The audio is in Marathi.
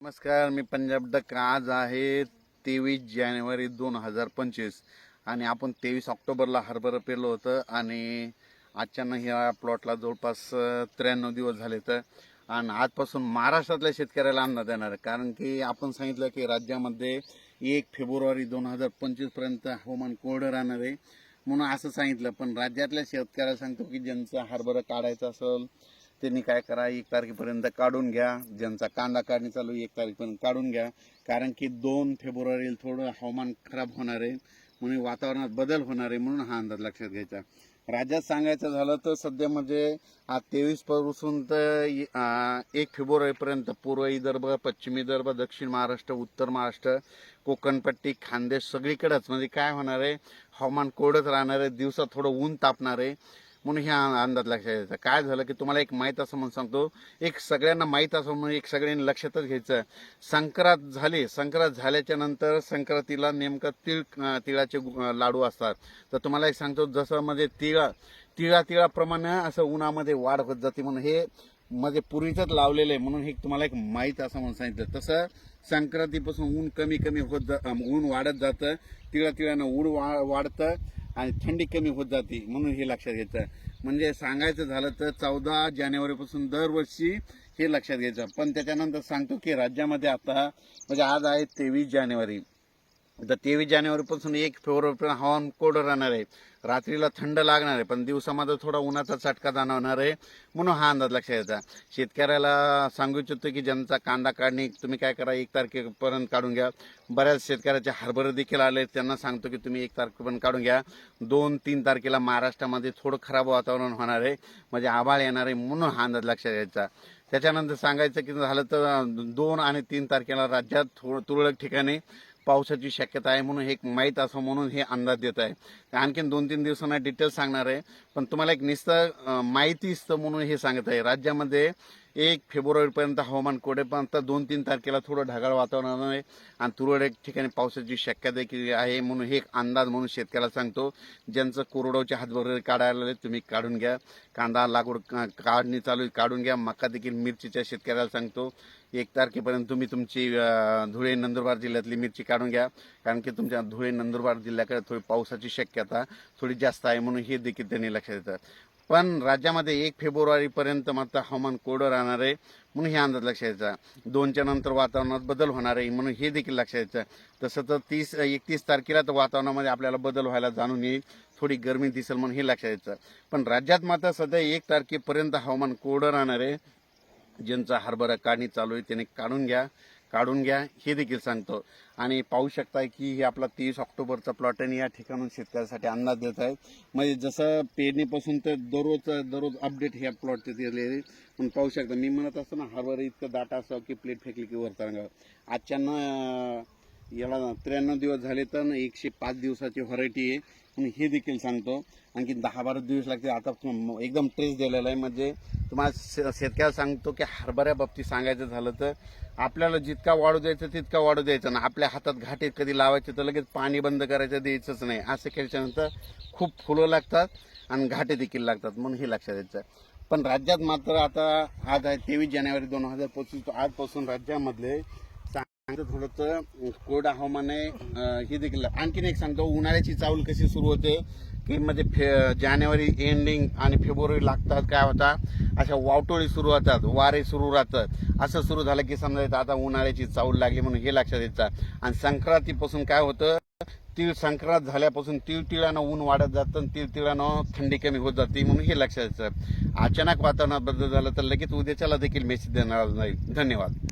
नमस्कार मी पंजाब डक. आज आहे तेवीस जानेवारी दोन हजार पंचवीस आणि आपण तेवीस ऑक्टोबरला हरभरं पेरलं होतं आणि अचानक ह्या प्लॉटला जवळपास त्र्याण्णव दिवस झाले तर. आणि आजपासून महाराष्ट्रातल्या शेतकऱ्याला अंदाज येणार आहे. कारण की आपण सांगितलं की राज्यामध्ये एक फेब्रुवारी दोन हजार पंचवीसपर्यंत हवामान कोरडं राहणार आहे. म्हणून असं सांगितलं. पण राज्यातल्या शेतकऱ्याला सांगतो की ज्यांचा हरभरा काढायचा असेल त्यांनी काय करा एक तारखेपर्यंत काढून घ्या. ज्यांचा कांदा काढणी चालू एक तारखेपर्यंत काढून घ्या. कारण की दोन फेब्रुवारीला थोडं हवामान खराब होणार आहे. म्हणून वातावरणात बदल होणार आहे म्हणून हा अंदाज लक्षात घ्यायचा. राज्यात सांगायचं झालं तर सध्या म्हणजे आज तेवीसपासून तर एक फेब्रुवारीपर्यंत पूर्व विदर्भ पश्चिम विदर्भ दक्षिण महाराष्ट्र उत्तर महाराष्ट्र कोकणपट्टी खानदेश सगळीकडेच म्हणजे काय होणार आहे? हवामान कोरडच राहणार आहे. दिवसात थोडं ऊन तापणार आहे. म्हणून ह्या अंदाज लक्षात घ्यायचा काय झालं की तुम्हाला एक माहीत असं म्हणून सांगतो एक सगळ्यांना माहीत असं म्हणून एक सगळ्यांनी लक्षातच घ्यायचं. संक्रांत झाली संक्रांत झाल्याच्यानंतर संक्रांतीला नेमकं तिळ तिळाचे लाडू असतात. तर तुम्हाला एक सांगतो जसं म्हणजे तिळा तिळा तिळाप्रमाणे असं उन्हामध्ये वाढ होत जाते म्हणून हे म्हणजे पूर्वीचंच लावलेलं आहे म्हणून हे तुम्हाला एक माहीत असं म्हणून सांगितलं. तसं संक्रांतीपासून ऊन कमी कमी होत जा ऊन वाढत जातं तिळा तिळानं ऊन वा वाढतं. आणि थंडी कमी होत जाते म्हणून हे लक्षात घ्यायचं. म्हणजे सांगायचं झालं तर चौदा जानेवारीपासून दरवर्षी हे लक्षात घ्यायचं. पण त्याच्यानंतर सांगतो की राज्यामध्ये आता म्हणजे आज आहे तेवीस जानेवारी. तर तेवीस जानेवारीपासून एक फेब्रुवारीपर्यंत हवामान कोरडं राहणार आहे. रात्रीला थंड लागणार आहे पण दिवसामध्ये थोडा उन्हाचा चटका जाणवणार आहे म्हणून हा अंदाज लक्षात घ्यायचा. शेतकऱ्याला सांगू इच्छितो की ज्यांचा कांदा काढणे तुम्ही काय करा एक तारखेपर्यंत काढून घ्या. बऱ्याच शेतकऱ्याचे हरभरे देखील आले त्यांना सांगतो की तुम्ही एक तारखेपर्यंत काढून घ्या. दोन तीन तारखेला महाराष्ट्रामध्ये थोडं खराब वातावरण होणार आहे म्हणजे आभाळ येणार आहे म्हणून हा अंदाज लक्षात घ्यायचा. त्याच्यानंतर सांगायचं की झालं तर दोन आणि तीन तारखेला राज्यात थोडं तुरळक ठिकाणी पावसाची शक्यता आहे म्हणून हे एक माहीत असं म्हणून हे अंदाज देत आहे. आणखीन दोन तीन दिवसांना डिटेल सांगणार आहे. पण तुम्हाला एक नुसतं माहिती असतं म्हणून हे सांगत आहे. राज्यामध्ये एक फेब्रुवारीपर्यंत हवामान कोडेपर्यंत दोन तीन तारखेला थोडं ढगाळ वातावरण आहे. आणि तुरळक ठिकाणी पावसाची शक्यता देखील आहे म्हणून हे एक अंदाज म्हणून शेतकऱ्याला सांगतो. ज्यांचं कोरडवचे हातभर काढायला तुम्ही काढून घ्या. कांदा लागवड का- काढणी चालू काढून घ्या. मका देखील मिरचीच्या शेतकऱ्याला सांगतो. एक तारखेपर्यंत तुम्ही तुमची धुळे नंदुरबार जिल्ह्यातली मिरची काढून घ्या. कारण की तुमच्या धुळे नंदुरबार जिल्ह्याकडे थोडी पावसाची शक्यता थोडी जास्त आहे म्हणून हे देखील त्यांनी लक्षात येतं. पण राज्यामध्ये एक फेब्रुवारीपर्यंत मात्र हवामान कोरडं राहणार आहे म्हणून हे अंदाज लक्षात यायचा दोनच्या नंतर वातावरणात बदल होणार आहे म्हणून हे देखील लक्षात यायचं तसं तर तीस एकतीस तारखेला तर वातावरणामध्ये आपल्याला बदल व्हायला जाणून येईल. थोडी गरमी दिसेल म्हणून हे लक्षात यायचं पण राज्यात मात्र सध्या एक तारखेपर्यंत हवामान कोरडं राहणार आहे. ज्यांचा हरभरा काढणी चालू आहे त्याने काढून घ्या. काढून घ्या हे देखील सांगतो. आणि पाहू शकताय की हे आपला तीस ऑक्टोबरचा प्लॉट आणि या ठिकाणून शेतकऱ्यासाठी अंदाज देत आहे. म्हणजे जसं पेरणीपासून तर दररोज दररोज अपडेट ह्या प्लॉट दिलेले पण पाहू शकता मी म्हणत असतो ना हरभरा इतकं दाटा असावं की प्लेट फेकली की वर तरंगावं आजच्यानं याला त्र्याण्णव दिवस झाले तर एकशे पाच दिवसाची व्हरायटी आहे. आणि हे देखील सांगतो. आणखी दहा बारा दिवस लागते आता एकदम ट्रेस दिलेला आहे. म्हणजे तुम्हाला शे- शेतकऱ्याला सांगतो की हरभऱ्या बाबतीत सांगायचं झालं तर आपल्याला जितका वाढू द्यायचं तितका वाढू द्यायचं ना. आपल्या हातात घाटे कधी लावायचे तर लगेच पाणी बंद करायचं द्यायचंच नाही. असं केल्याच्यानंतर खूप फुलं लागतात आणि घाटे देखील लागतात. म्हणून हे लक्षात द्यायचं पण राज्यात मात्र आता आज आहे तेवीस जानेवारी दोन हजार पंचवीस. आजपासून राज्यामधले सांगतो कोरडा कोरडं हवामान आहे हे देखील. आणखीन एक सांगतो उन्हाळ्याची चावल कशी सुरू होते की म्हणजे फे जानेवारी एंडिंग आणि फेब्रुवारी लागतात काय होता अशा वावटोळी सुरू होतात वारे सुरू राहतात. असं सुरू झालं की समजायचं आता उन्हाळ्याची चावल लागली म्हणून हे लक्षात येतं. आणि संक्रांतीपासून काय होतं तीळ संक्रांत झाल्यापासून तीळ तिळानं ऊन वाढत जातं आणि तीळ तिळानं थंडी कमी होत जाते म्हणून हे लक्षात येतं. अचानक वातावरणात बदल झालं तर लगेच उद्याच्याला देखील मेसेज देणार नाही. धन्यवाद.